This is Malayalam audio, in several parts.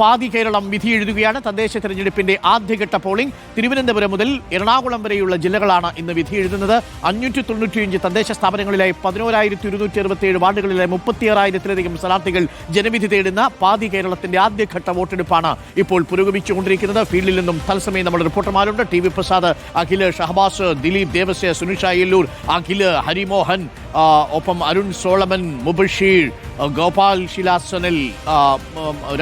പാതി കേരളം വിധി എഴുതുകയാണ്. തദ്ദേശ തെരഞ്ഞെടുപ്പിന്റെ ആദ്യഘട്ട പോളിംഗ് തിരുവനന്തപുരം മുതൽ എറണാകുളം വരെയുള്ള ജില്ലകളാണ് ഇന്ന് വിധി എഴുതുന്നത്. അഞ്ഞൂറ്റി തൊണ്ണൂറ്റിയഞ്ച് തദ്ദേശ സ്ഥാപനങ്ങളിലെ പതിനോരായിരത്തി ഇരുന്നൂറ്റി അറുപത്തിയേഴ് വാർഡുകളിലെ മുപ്പത്തിയാറായിരത്തിലധികം സ്ഥാനാർത്ഥികൾ ജനവിധി തേടുന്ന പാതി കേരളത്തിന്റെ ആദ്യഘട്ട വോട്ടെടുപ്പാണ് ഇപ്പോൾ പുരോഗമിച്ചുകൊണ്ടിരിക്കുന്നത്. ഫീൽഡിൽ നിന്നും തത്സമയം നമ്മുടെ റിപ്പോർട്ടർമാരുണ്ട്. ടി വി പ്രസാദ് അഖിൽ ഷഹബാസ് ദിലീപ് ദേവസ്യ സുനിഷ യെല്ലൂർ അഖിൽ ഹരിമോഹൻ ഒപ്പം അരുൺ സോളമൻ മുബഷീർ ഗോപാൽ ശിലാസനൽ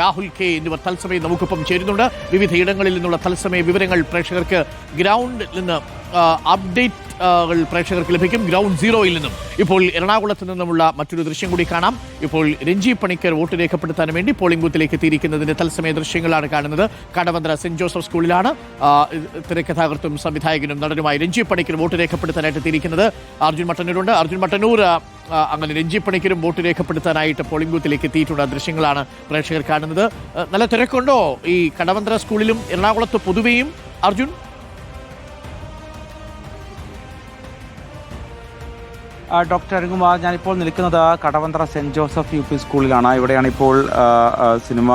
രാഹുൽ കെ എന്നിവർ തത്സമയം നമുക്കൊപ്പം ചേരുന്നുണ്ട്. വിവിധ ഇടങ്ങളിൽ നിന്നുള്ള തത്സമയ വിവരങ്ങൾ പ്രേക്ഷകർക്ക് ഗ്രൗണ്ടിൽ നിന്ന് ആ, അപ്ഡേറ്റ് ആ, കൾ പ്രേക്ഷകർക്ക് ലഭിക്കും. ഗ്രൗണ്ട് സീറോയിൽ നിന്നും ഇപ്പോൾ എറണാകുളത്ത് നിന്നുമുള്ള മറ്റൊരു ദൃശ്യം കൂടി കാണാം. ഇപ്പോൾ രഞ്ജി പണിക്കർ വോട്ട് രേഖപ്പെടുത്താൻ വേണ്ടി പോളിംഗ് ബൂത്തിലേക്ക് എത്തിയിരിക്കുന്നതിന്റെ തത്സമയ ദൃശ്യങ്ങളാണ് കാണുന്നത്. കടവന്ത്ര സെന്റ് ജോസഫ് സ്കൂളിലാണ് തിരക്കഥാകൃത്തും സംവിധായകനും നടനുമായി രഞ്ജി പണിക്കർ വോട്ട് രേഖപ്പെടുത്താനായിട്ട് എത്തിയിരിക്കുന്നത്. അർജുൻ മട്ടന്നൂരുണ്ട്. അർജുൻ മട്ടന്നൂർ അങ്ങനെ രഞ്ജി പണിക്കരും വോട്ട് രേഖപ്പെടുത്താനായിട്ട് പോളിംഗ് ബൂത്തിലേക്ക് എത്തിയിട്ടുള്ള ദൃശ്യങ്ങളാണ് പ്രേക്ഷകർ കാണുന്നത്. നല്ല തിരക്കുണ്ടോ ഈ കടവന്ത്ര സ്കൂളിലും എറണാകുളത്ത് പൊതുവെയും? അർജുൻ? ഡോക്ടർ അരുൺകുമാർ ഞാനിപ്പോൾ നിൽക്കുന്നത് Kadavanthra Saint Joseph U P സ്കൂളിലാണ്. ഇവിടെയാണ് ഇപ്പോൾ സിനിമ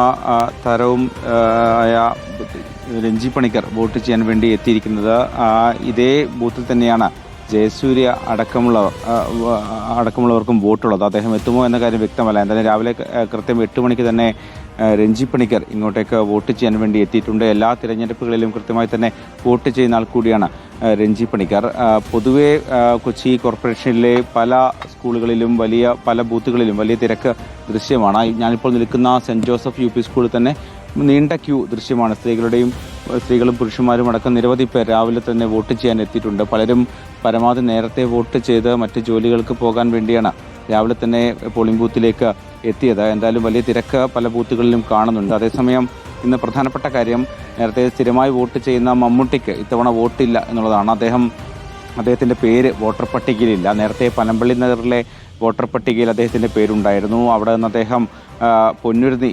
താരവും ആയ രഞ്ജി പണിക്കർ വോട്ട് ചെയ്യാൻ വേണ്ടി എത്തിയിരിക്കുന്നത്. ഇതേ ബൂത്തിൽ തന്നെയാണ് ജയസൂര്യ വ- അടക്കമുള്ളവർക്കും വോട്ടുള്ളത്. അദ്ദേഹം എത്തുമോ എന്ന കാര്യം വ്യക്തമല്ല. എന്തായാലും രാവിലെ കൃത്യം എട്ട് മണിക്ക് തന്നെ രഞ്ജി പണിക്കർ ഇങ്ങോട്ടേക്ക് വോട്ട് ചെയ്യാൻ വേണ്ടി എത്തിയിട്ടുണ്ട്. എല്ലാ തിരഞ്ഞെടുപ്പുകളിലും കൃത്യമായി തന്നെ വോട്ട് ചെയ്യുന്ന ആൾ കൂടിയാണ് രഞ്ജി പണിക്കർ. പൊതുവെ കൊച്ചി കോർപ്പറേഷനിലെ പല സ്കൂളുകളിലും വലിയ പല ബൂത്തുകളിലും വലിയ തിരക്ക് ദൃശ്യമാണ്. ഞാനിപ്പോൾ നിൽക്കുന്ന സെന്റ് ജോസഫ് യു പി സ്കൂളിൽ തന്നെ നീണ്ട ക്യൂ ദൃശ്യമാണ്. സ്ത്രീകളുടെയും സ്ത്രീകളും പുരുഷന്മാരും അടക്കം നിരവധി പേർ രാവിലെ തന്നെ വോട്ട് ചെയ്യാൻ എത്തിയിട്ടുണ്ട്. പലരും പരമാവധി നേരത്തെ വോട്ട് ചെയ്ത് മറ്റ് ജോലികൾക്ക് പോകാൻ വേണ്ടിയാണ് രാവിലെ തന്നെ പോളിംഗ് ബൂത്തിലേക്ക് എത്തിയത്. എന്തായാലും വലിയ തിരക്ക് പല ബൂത്തുകളിലും കാണുന്നുണ്ട്. അതേസമയം ഇന്ന് പ്രധാനപ്പെട്ട കാര്യം നേരത്തെ സ്ഥിരമായി വോട്ട് ചെയ്യുന്ന മമ്മൂട്ടിക്ക് ഇത്തവണ വോട്ടില്ല എന്നുള്ളതാണ്. അദ്ദേഹം അദ്ദേഹത്തിന്റെ പേര് വോട്ടർ പട്ടികയിലില്ല നേരത്തെ പനമ്പള്ളി നഗറിലെ വോട്ടർ പട്ടികയിൽ അദ്ദേഹത്തിന്റെ പേരുണ്ടായിരുന്നു. അവിടെ നിന്ന് അദ്ദേഹം പൊന്നുരുതി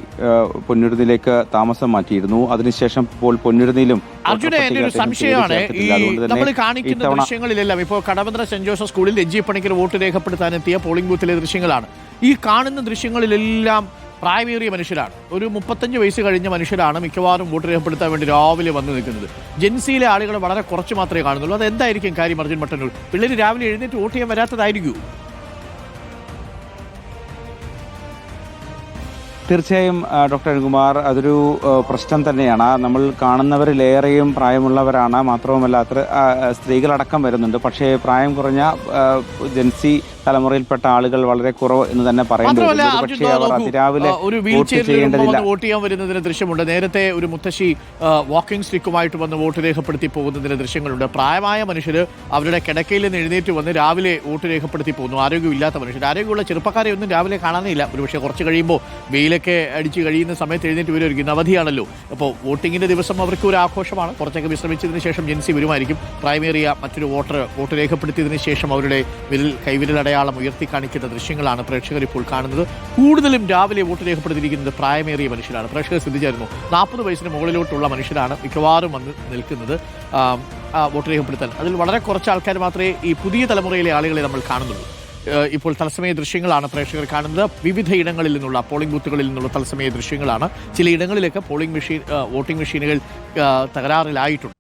പൊന്നുരുതിയിലേക്ക് താമസം മാറ്റിയിരുന്നു. അതിനുശേഷം ഇപ്പോൾ പൊന്നുരുതിയിലും അർജുന എന്റെ ഒരു സംശയമാണ്. ഈ നമ്മൾ കാണിക്കുന്ന ദൃശ്യങ്ങളിലെല്ലാം ഇപ്പോൾ കടവന്ത്ര സെന്റ് ജോസഫ് സ്കൂളിൽ രഞ്ജി പണിക്കർ വോട്ട് രേഖപ്പെടുത്താനെത്തിയ പോളിംഗ് ബൂത്തിലെ ദൃശ്യങ്ങളാണ്. ഈ കാണുന്ന ദൃശ്യങ്ങളിലെല്ലാം പ്രായമേറിയ മനുഷ്യരാണ്. ഒരു മുപ്പത്തഞ്ച് വയസ്സ് കഴിഞ്ഞ മനുഷ്യരാണ് മിക്കവാറും വോട്ട് രേഖപ്പെടുത്താൻ വേണ്ടി രാവിലെ വന്നു നിൽക്കുന്നത്. ജെൻസിയിലെ ആളുകൾ വളരെ കുറച്ച് മാത്രമേ കാണുന്നുള്ളൂ. അത് എന്തായിരിക്കും കാര്യം അർജുൻ മട്ടന്നൂർ പിള്ളേർ രാവിലെ എഴുന്നേറ്റ് വോട്ട് ചെയ്യാൻ വരാത്തതായിരിക്കും. തീർച്ചയായും ഡോക്ടർ അരുൺകുമാർ അതൊരു പ്രശ്നം തന്നെയാണ്. നമ്മൾ കാണുന്നവരിലേറെയും പ്രായമുള്ളവരാണ്. മാത്രവുമല്ല അത്ര സ്ത്രീകളടക്കം വരുന്നുണ്ട്. പക്ഷേ പ്രായം കുറഞ്ഞ ജൻസി തലമുറയിൽപ്പെട്ട ആളുകൾ വളരെ കുറവ് എന്ന് തന്നെ വീൽ വോട്ട് ചെയ്യാൻ വരുന്നതിന് ദൃശ്യമുണ്ട്. നേരത്തെ ഒരു മുത്തശ്ശി വാക്കിംഗ് സ്റ്റിക്കുമായിട്ട് വന്ന് വോട്ട് രേഖപ്പെടുത്തി പോകുന്നതിന്റെ ദൃശ്യങ്ങളുണ്ട്. പ്രായമായ മനുഷ്യർ അവരുടെ കിടക്കയിൽ നിന്ന് എഴുന്നേറ്റ് വന്ന് രാവിലെ വോട്ട് രേഖപ്പെടുത്തി പോകുന്നു. ആരോഗ്യമില്ലാത്ത മനുഷ്യർ ആരോഗ്യമുള്ള ചെറുപ്പക്കാരെ ഒന്നും രാവിലെ കാണാനേയില്ല ഒരുപക്ഷെ കുറച്ച് കഴിയുമ്പോൾ വെയിലൊക്കെ അടിച്ച് കഴിയുന്ന സമയത്ത് എഴുന്നേറ്റ് വരുമായിരിക്കും അവധിയാണല്ലോ അപ്പോൾ വോട്ടിങ്ങിന്റെ ദിവസം അവർക്ക് ഒരു ആഘോഷമാണ്. കുറച്ചൊക്കെ വിശ്രമിച്ചതിന് ശേഷം ജെൻസി വരുമായിരിക്കും. പ്രൈമേറിയ മറ്റൊരു വോട്ടർ വോട്ട് രേഖപ്പെടുത്തിയതിന് ശേഷം അവരുടെ വിരൽ കൈവിരൽ അടയാളം ഉയർത്തി കാണിക്കുന്ന ദൃശ്യങ്ങളാണ് പ്രേക്ഷകർ ഇപ്പോൾ കാണുന്നത്. കൂടുതലും രാവിലെ വോട്ട് രേഖപ്പെടുത്തിയിരിക്കുന്നത് പ്രായമേറിയ മനുഷ്യരാണ്. പ്രേക്ഷകർ ശ്രദ്ധിച്ചായിരുന്നു. നാൽപ്പത് വയസ്സിന് മുകളിലോട്ടുള്ള മനുഷ്യരാണ് മിക്കവാറും വന്ന് നിൽക്കുന്നത്. വോട്ട് രേഖപ്പെടുത്താൻ. അതിൽ വളരെ കുറച്ച് ആൾക്കാർ മാത്രമേ ഈ പുതിയ തലമുറയിലെ ആളുകളെ നമ്മൾ കാണുന്നുള്ളൂ. ഇപ്പോൾ തത്സമയ ദൃശ്യങ്ങളാണ് പ്രേക്ഷകർ കാണുന്നത്. വിവിധ ഇടങ്ങളിൽ നിന്നുള്ള പോളിംഗ് ബൂത്തുകളിൽ നിന്നുള്ള തത്സമയ ദൃശ്യങ്ങളാണ്. ചില ഇടങ്ങളിലൊക്കെ പോളിംഗ് മെഷീൻ വോട്ടിംഗ് മെഷീനുകൾ തകരാറിലായിട്ടുണ്ട്.